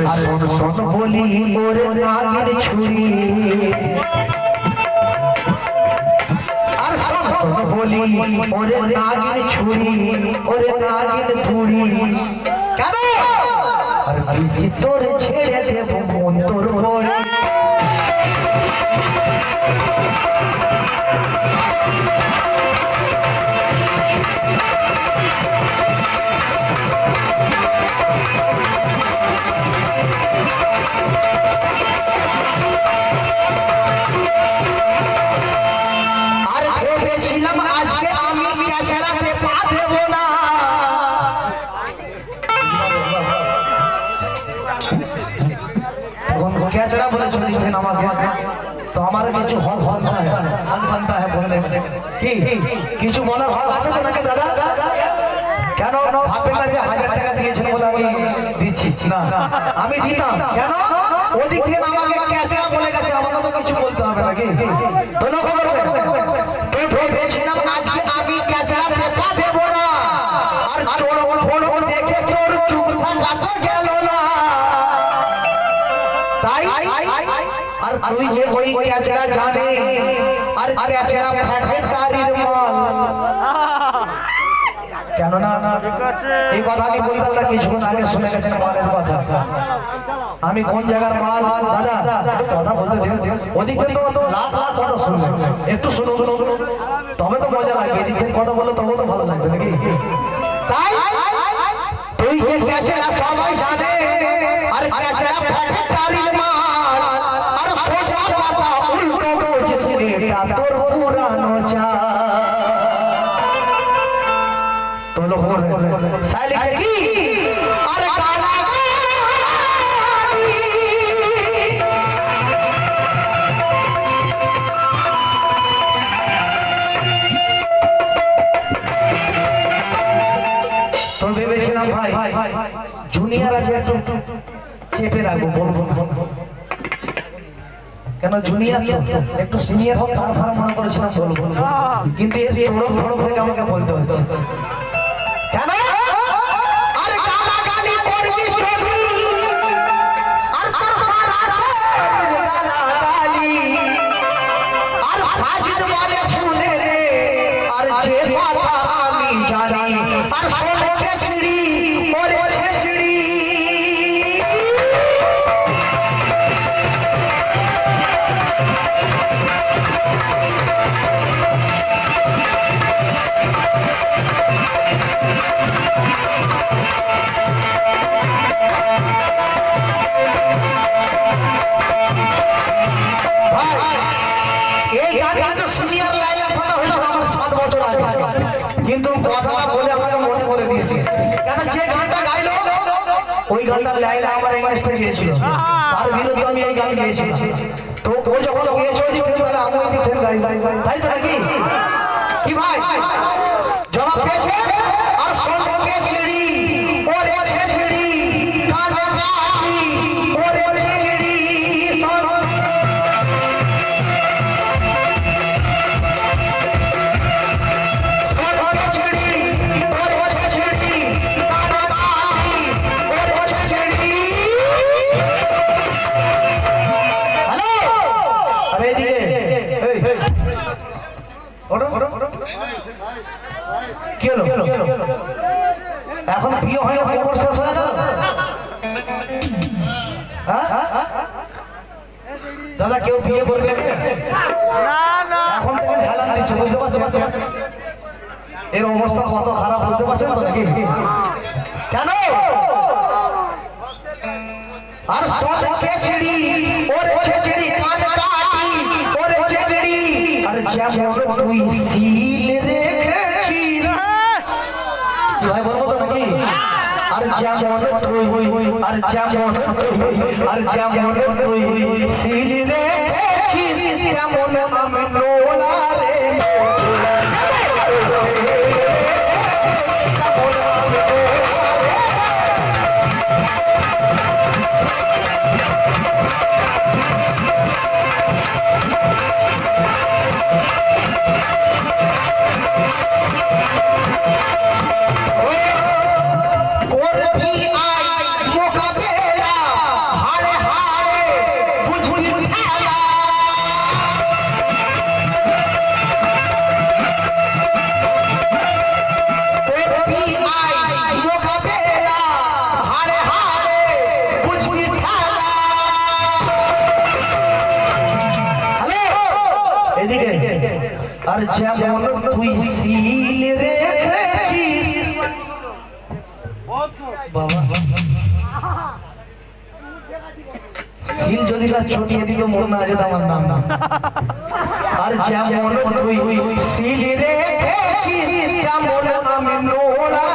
আরে শোন বলি ওরে নাগের ছুরি। আর শোন বলি ওরে নাগের ছুরি, ওরে নাগের বুড়ি কেন? আর বেশি তোর ছেড়ে দেব মন তোর পড়ে আর কি? কিছু বলার হল আছে তো নাকি দাদা? কেন? ভাববেন না যে হাজার টাকা দিয়েছেন বলে আমি দিচ্ছি। না, আমি দিতাম। কেন? ওদিক থেকে আমাকে ক্যাচড়া বলে গেছে, আমাকে তো কিছু বলতে হবে নাকি? তো লক্ষ্য করবেন তো ভেবেছিলাম আজকে আমি ক্যাচড়া টেপা না। আর চোর দেখে তোর চুপ গেল আর তুই যে ওই জানে আর এই কথা আমি বলতাম কিছুক্ষণ আগে শুনে গেছেন মালের কথা। আমি কোন জায়গার মাল? দাদা কথা বলতে দিন। ওদিকে তো লাখ লাখ কথা শুনবেন একটু শুনুন। তবে তো মজা লাগবে এদিক কথা বলে তবে তো ভালো লাগবে নাকি? তাই? তুই সবাই তো ভেবেছিলাম, ভাই জুনিয়র আছে একটু চেপে রাখব, বলব। কেন জুনিয়র একটু সিনিয়র হোক তারপর মনে করেছিলাম কিন্তু করে আমাকে বলতে হচ্ছে। ওই গানটা লাইলা আমার ইংলিশটা গিয়েছিল। তার বিরুদ্ধে আমি এই গান গিয়েছি তো ও যখন গিয়েছে ওই দিকে তাহলে আমি ওই দিকে গাই। গাই তাই তো নাকি? কি ভাই? জবাব পেয়েছে? আর সঙ্গে পেয়েছে ওরে ছেছড়ি বিয়ে হয়ে খবর শেষ হয়ে গেল হ্যাঁ? দাদা কেউ বিয়ে করবে এখন থেকে ঢালান দিচ্ছে বুঝতে পারছেন এর অবস্থা কত খারাপ বুঝতে পারছেন তো নাকি কেন আর সদকে ছিড়ি ওরে ছেছড়ি কান কাটি ওরে ছেছড়ি আর যেমন তুই সিল যেমন তুই আর যেমন তুই আর যেমন তুই রেখেছিস তেমন আমি নোলা রে আর যেমন তুই সিল রেখেছিস। সিল যদি না চটিয়ে দিত, মন না যেত আমার নাম না। আর যেমন তুই সিল রেখেছিস, তেমন আমি নোড়া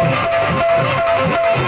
রে আর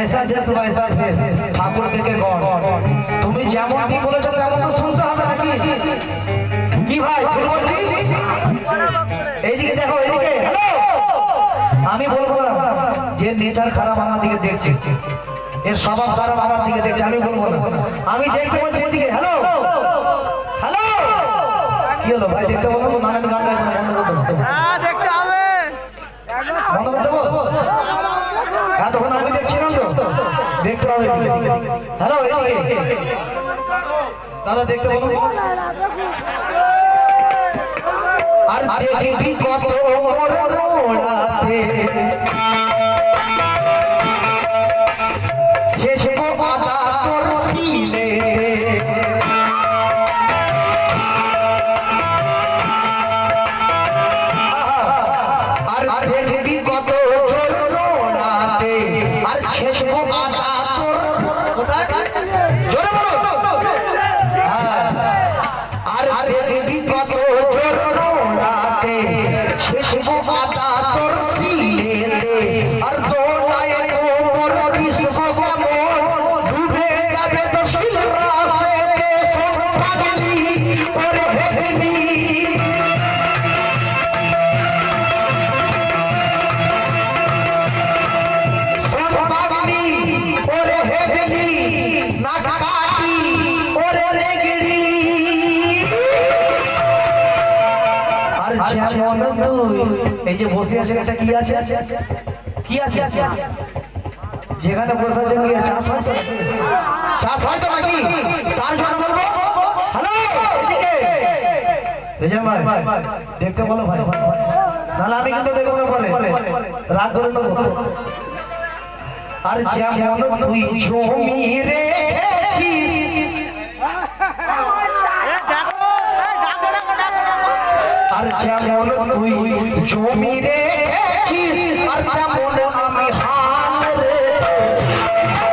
মেসেজ এস মেসেজ ঠাকুর থেকে গণ। তুমি যেমন কি বলেছ, তেমন তো শুনতে হবে নাকি? কি ভাই, ভুল বলছি? এইদিকে দেখো, এইদিকে। আমি বলব না, যে নেচার খারাপ আমার দিকে দেখছে। এর স্বভাব খারাপ আমার দিকে দেখছে, আমি বলব না। আমি দেখতে বলছি এদিকে। হ্যালো হ্যালো কি হলো ভাই, দেখতে বলব না আমি গান গাইতে বন্ধ করতে দেখতে হবে। হ্যালো দাদা দেখতে পাবো আর দেখবি কত মোর এই যে বসে আছে এটা কি আছে? কি আছে? যেখানে বসে আছে কি চাষ হয়েছে চাষ হয়েছে নাকি তার জন্য বলব? হ্যালো ভাই দেখতে বলো ভাই। নাহলে আমি কিন্তু দেখব না বলে রাগ করে নেব। আর যেমন তুই জমি রেখেছিস আর যেমন তুই জমি রেখেছিস আর তেমন আমি হাল রে কেন?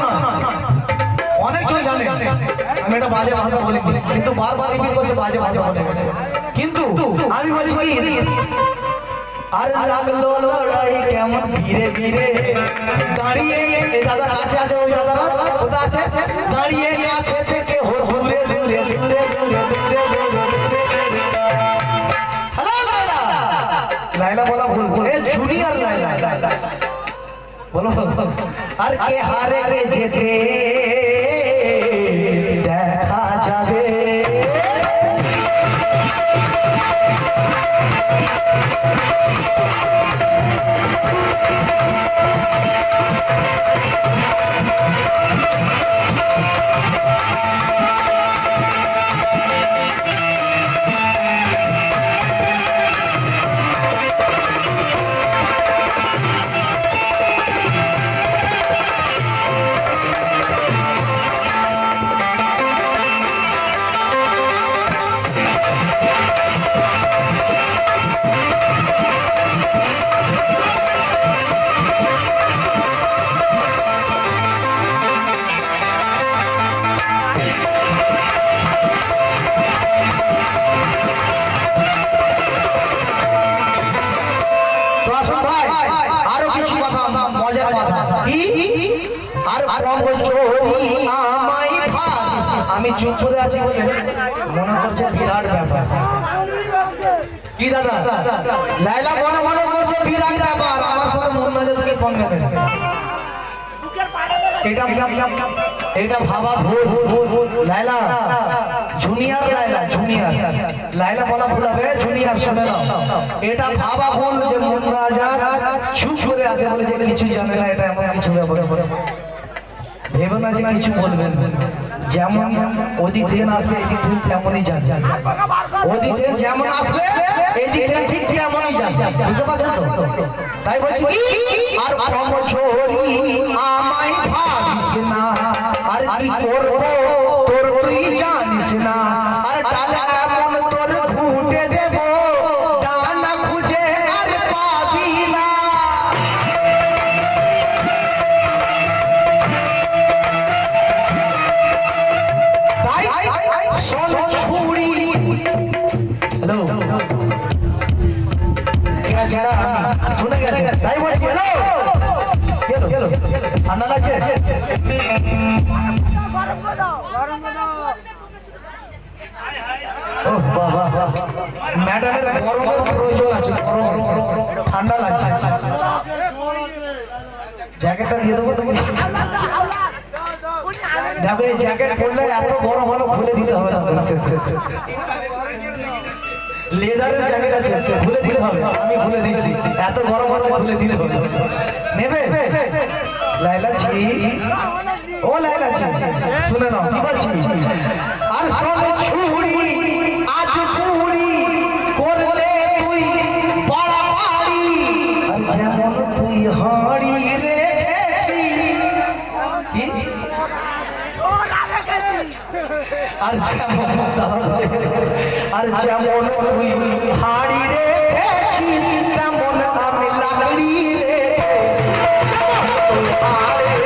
অনেকজন জানে কিন্তু আমি বলছি কি লাগল লড়াই কেমন ধীরে ধীরে দাঁড়িয়ে দাদা কাছে আছে ওই দাদা কোথা আছে দাঁড়িয়ে আছে থেকে দূরে দূরে দূরে দূরে দূরে লাইলা বলা ভুল ভুল এ জুনিয়র লাইলা বলো আর কে হারে যেতে Thank you. আমি চুপ করে আছি মনে করছে বিরাট ব্যাপার। কি দাদা? লাইলা মনে মনে করছে বিরাট ব্যাপার। আমার সাথে মন মেজাজ থেকে কম নেবে এটা ভাবা ভুল। ভুল ভুল লাইলা জুনিয়র লাইলা জুনিয়র। লাইলা বলা ভুল হবে। জুনিয়র, শুনে এটা ভাবা ভুল যে মন রাজা চুপ করে আছে বলে যে কিছু জানে না। এটা এমন কিছু ব্যাপার। ভেবে না যে কিছু বলবেন। যেমন ওদিক আসবে এদিক থেকে তেমনই যান ওদিক যেমন আসবে এদিক ঠিক তেমনই যান বুঝতে পারছেন তো? তাই বলছি কি? আর ছড়ি আমায় ভাবিস না। আর কি করব? তোর তুই জানিস না। হ্যালো আছে শুনে গেছে, তাই বলছি হ্যালো ঠান্ডা লাগছে? ম্যাডামের আছে। গরম লাগছে। জ্যাকেটটা দিয়ে দেবো তুমি দেখো, এই জ্যাকেট পরলে এত গরম হলো, খুলে দিতে হবে না। লেদারের জ্যাকেট আছে খুলে দিতে হবে। আমি খুলে দিচ্ছি। এত গরম হচ্ছে, খুলে দিতে হবে। নেবে? লাইলা ছি। ও লাইলা ছি। শুনে নাও। কি বলছি? আর শোনে ছুরি আজ পুরি করলে তুই বড় পারি আর যেমন তুই হাড়ি রেখেছিস আর যেমন আর যেমন তুই হাড়ি রেখেছিস তেমন আমি রে। হাড়ি